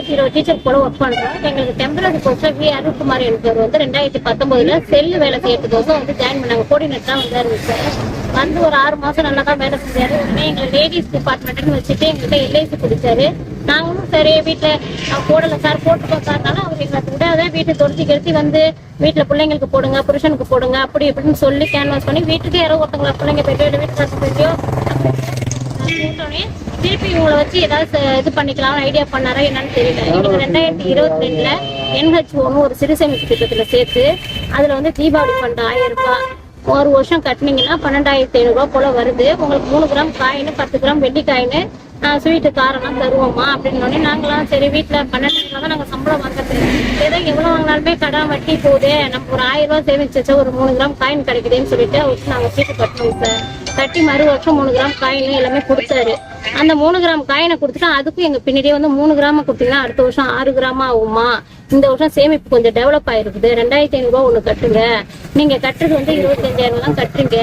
நாங்கள் இருபது டீச்சர் போல ஒர்க் பண்றோம் எங்களுக்கு டெம்பரரி கோர்ஸில் வி அருண்குமார் என்பவர் வந்து ரெண்டாயிரத்தி பத்தொன்பதுல செல்லு வேலை செய்யறதுக்கோசம் வந்து ஜாயின் பண்ணாங்க. கோஆர்டினேட்டராக வந்தார் சார் வந்து ஒரு ஆறு மாதம் நல்லா தான் வேலை செஞ்சாரு. உடனே எங்களை லேடிஸ் டிபார்ட்மெண்ட்னு வச்சுட்டு எங்கள்கிட்ட எல்ஐசி பிடிச்சாரு. நாங்களும் சரி வீட்டில் நான் போடலை சார் போட்டுக்கோ சார்னாலும் அவர் எங்களுக்கு விடாத வீட்டை தொடுத்தி கெடுத்து வந்து வீட்டில் பிள்ளைங்களுக்கு போடுங்க புருஷனுக்கு போடுங்க அப்படி இப்படின்னு சொல்லி கேன்வாஸ் பண்ணி வீட்டுக்கு யாரோ ஒருத்தவங்களை பிள்ளைங்க போயிட்டு வீட்டு பசங்க போயிட்டோ திருப்பி இவங்களை வச்சு ஏதாவது இது பண்ணிக்கலாம் ஐடியா பண்ணாரா என்னன்னு தெரியல. எங்களுக்கு ரெண்டாயிரத்தி இருபத்தி ரெண்டுல என்ஹெச்ஓன்னு ஒரு சிறு சேமிப்பு திட்டத்துல சேர்த்து அதுல வந்து தீபாவளி ஃபண்ட் ஆயிரம் ரூபாய். ஒரு வருஷம் கட்டினீங்கன்னா பன்னெண்டாயிரத்தி ஐநூறுரூவா போல வருது. உங்களுக்கு மூணு கிராம் காயின் பத்து கிராம் வெள்ளி காயின் ஸ்வீட்டு காரெல்லாம் தருவோமா அப்படின்னு நாங்களாம் சரி வீட்டில் பன்னெண்டு தான் நாங்கள் சம்பளம் வாங்குறது. ஏதோ எவ்வளோ வாங்கினாலுமே கடன் வட்டி போகுது நம்ம ஒரு ஆயிரம் ரூபா சேமிச்சு ஒரு மூணு கிராம் காயின் கிடைக்குதுன்னு சொல்லிட்டு வச்சு நாங்கள் சீட்டு கட்டணும் சார் கட்டி மறு வருஷம் மூணு கிராம் காயின் எல்லாமே கொடுத்தாரு. அந்த மூணு கிராம் காயினை கொடுத்துட்டு அதுக்கும் எங்கள் பின்னாடியே வந்து மூணு கிராம கொடுத்தீங்கன்னா அடுத்த வருஷம் ஆறு கிராமா ஆகுமா இந்த வருஷம் சேமிப்பு கொஞ்சம் டெவலப் ஆயிருக்குது. ரெண்டாயிரத்தி ஐநூறுரூவா ஒன்று கட்டுங்க. நீங்கள் கட்டுறது வந்து இருபத்தஞ்சாயிரம் தான் கட்டுறீங்க.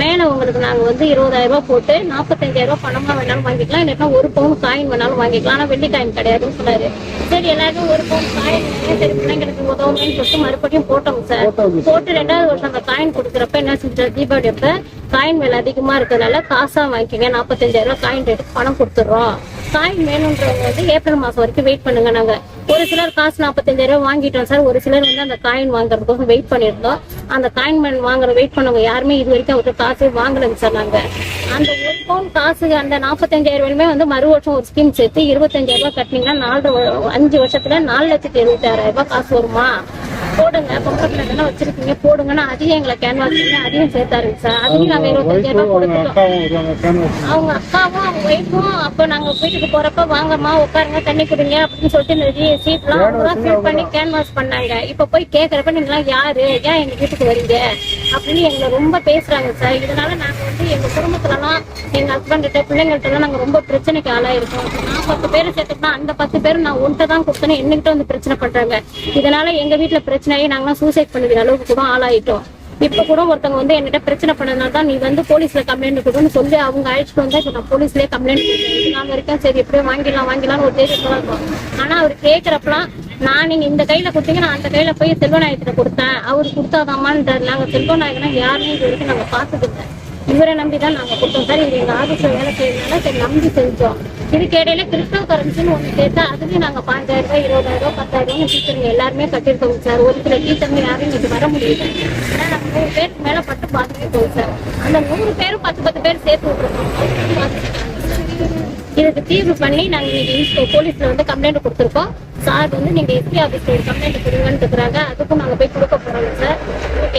மேல உங்களுக்கு நாங்க வந்து இருபதாயிரம் ரூபாய் போட்டு நாற்பத்தஞ்சாயிரம் ரூபாய் பணமா வேணாலும் வாங்கிக்கலாம். இல்லைன்னா ஒரு பவுன் காயின் வேணாலும் வாங்கிக்கலாம். ஆனா வெள்ளி காயின் கிடையாதுன்னு சொன்னாரு. சரி எல்லாருமே ஒரு பவுன் காயின் சரி பிள்ளைங்களுக்கு உதவுமேன்னு சொல்லிட்டு மறுபடியும் போட்டோம் சார். போட்டு ரெண்டாவது வருஷம் அந்த காயின் கொடுக்குறப்ப என்ன செஞ்சாரு? தீபாவளி அப்ப காயின் விலை அதிகமா இருக்கிறதுனால காசா வாங்கிக்கங்க நாற்பத்தஞ்சாயிரம் ரூபாய் காயின் ரேட்டு பணம் கொடுத்துட்றோம். காயின் வேணுன்றவங்க வந்து ஏப்ரல் மாசம் வரைக்கும் வெயிட் பண்ணுங்க நாங்க. ஒரு சிலர் காசு நாற்பத்தஞ்சாயிரம் வாங்கிட்டோம் சார். ஒரு சிலர் வந்து அந்த காயின் வாங்குறதுக்கோசம் வெயிட் பண்ணியிருந்தோம். அந்த காயின் வாங்குற வெயிட் பண்ணவங்க யாருமே இது வரைக்கும் அவர்கிட்ட காசே வாங்கலைங்க சார் நாங்கள் அந்த ஒரு பவுன் காசு அந்த நாற்பத்தஞ்சாயிரம் ரூபாயுமே வந்து மறு வருஷம் ஒரு ஸ்கீம் சேர்த்து இருபத்தஞ்சாயிரம் ரூபாய் கட்டினீங்கன்னா நாலு அஞ்சு வருஷத்துல நாலு லட்சத்தி எழுபத்தாயிரம் ரூபாய் காசு வருமா? போடுங்க பொம்பளை பிள்ளைங்க வச்சிருக்கீங்க போடுங்கன்னா அதையும் எங்களை கேன்வாஸ் பண்ணி அதையும் சேர்த்தாருங்க சார். அதையும் நாங்க இருபத்தஞ்சாயிரம் ரூபாய் கொடுத்துட்டோம் அவங்க அக்காவும் அவங்க ஒய்ஃபும் அப்போ நாங்க வீட்டுக்கு போறப்ப வாங்கம்மா உட்காருங்க தண்ணி குடிங்க அப்படின்னு சொல்லிட்டு நிறைய சீட்லாம் அவங்க ஃபில் பண்ணி கேன்வாஸ் பண்ணாங்க. இப்ப போய் கேக்குறப்ப நீங்களாம் யாரு? ஏன் எங்க வீட்டுக்கு வரீங்க? அப்படின்னு எங்களை ரொம்ப பேசுறாங்க சார். இதனால நாங்க வந்து எங்க குடும்பத்துலலாம் எங்க ஹஸ்பண்ட்ட பிள்ளைங்கள்ட்ட எல்லாம் நாங்க ரொம்ப பிரச்சனைக்கு ஆளாயிருக்கோம். நான் பத்து பேர் சேர்த்துட்டா அந்த பத்து பேர் நான் ஒன்றை தான் கொடுத்தேன்னு என்கிட்ட வந்து பிரச்சனை பண்றாங்க. இதனால எங்க வீட்டுல பிரச்சனையே நாங்களாம் சூசைட் பண்ணிக்கிற அளவுக்கு கூட ஆளாயிட்டோம். இப்ப கூட ஒருத்தவங்க வந்து என்கிட்ட பிரச்சனை பண்ணதுனால தான் நீ வந்து போலீஸ்ல கம்ப்ளைண்ட் கொடுன்னு சொல்லி அவங்க அழைச்சிட்டு வந்தா இப்ப நான் போலீஸ்லயே கம்ப்ளைண்ட் கொடுத்தேன் நாங்க இருக்கேன். சரி எப்படியும் வாங்கிடலாம் வாங்கிடலாம்னு ஒரு தைரியத்துல இருக்கும். ஆனா அவர் கேக்குறப்பலாம் நான் நீங்க இந்த கையில கொடுத்தீங்க நான் அந்த கையில போய் செல்வநாயகத்துல கொடுத்தேன். அவர் கொடுத்தாதாமான்றாரு. நாங்க செல்வநாயகனா யாருன்னு இது வரைக்கும் நாங்க பாத்துக்கிட்டேன் இவரை நம்பி தான் நாங்கள் கொடுத்தோம். சார் இங்கே எங்கள் ஆஃபீஸில் வேலை செய்யறதுனால சரி நம்பி செஞ்சோம். இதுக்கு இடையில கிறிஸ்டோ கரன்சின்னு ஒன்று சேர்த்தா அதுலேயும் நாங்கள் பாஞ்சாயிரம் ரூபாய் இருபதாயிரம் ரூபாய் பத்தாயிரம் ரூபாய் டீச்சருங்க எல்லாருமே கட்டிருக்கோங்க சார். ஒரு சில டீச்சருங்க யாரும் இன்னைக்கு வர முடியல. ஏன்னா நாங்கள் நூறு பேருக்கு மேலே பட்டு பார்த்துருக்கோம் சார். அந்த நூறு பேரும் பத்து பத்து பேர் சேர்த்து விட்டுருக்கோம். இதுக்கு தீர்வு பண்ணி நாங்கள் இன்னைக்கு போலீஸ்ல வந்து கம்ப்ளைண்ட் கொடுத்துருக்கோம். சார் வந்து நீங்க எஸ்பி ஆபீஸ்ல ஒரு கம்ப்ளைண்ட் கொடுங்கன்னு இருக்கிறாங்க அதுக்கும் நாங்கள் போய் கொடுக்க போறோம் சார்.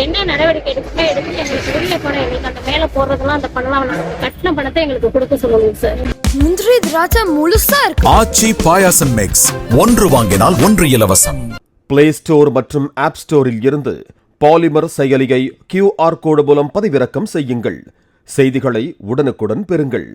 என்ன நடவடிக்கை எடுக்கணும் எடுத்து எங்களுக்கு வெளியில போன எங்களுக்கு அந்த மேல போடுறதெல்லாம் அந்த பண்ணலாம் கட்டின பணத்தை எங்களுக்கு கொடுக்க சொல்லணும் சார் முந்திரி திராட்சை முழுசா இருக்கு. ஆச்சி பாயாசம் மிக்ஸ் ஒன்று வாங்கினால் ஒன்று இலவசம். பிளே ஸ்டோர் மற்றும் ஆப் ஸ்டோரில் இருந்து பாலிமர் செயலியை கியூஆர் கோடு மூலம் பதிவிறக்கம் செய்யுங்கள். செய்திகளை உடனுக்குடன் பெறுங்கள்.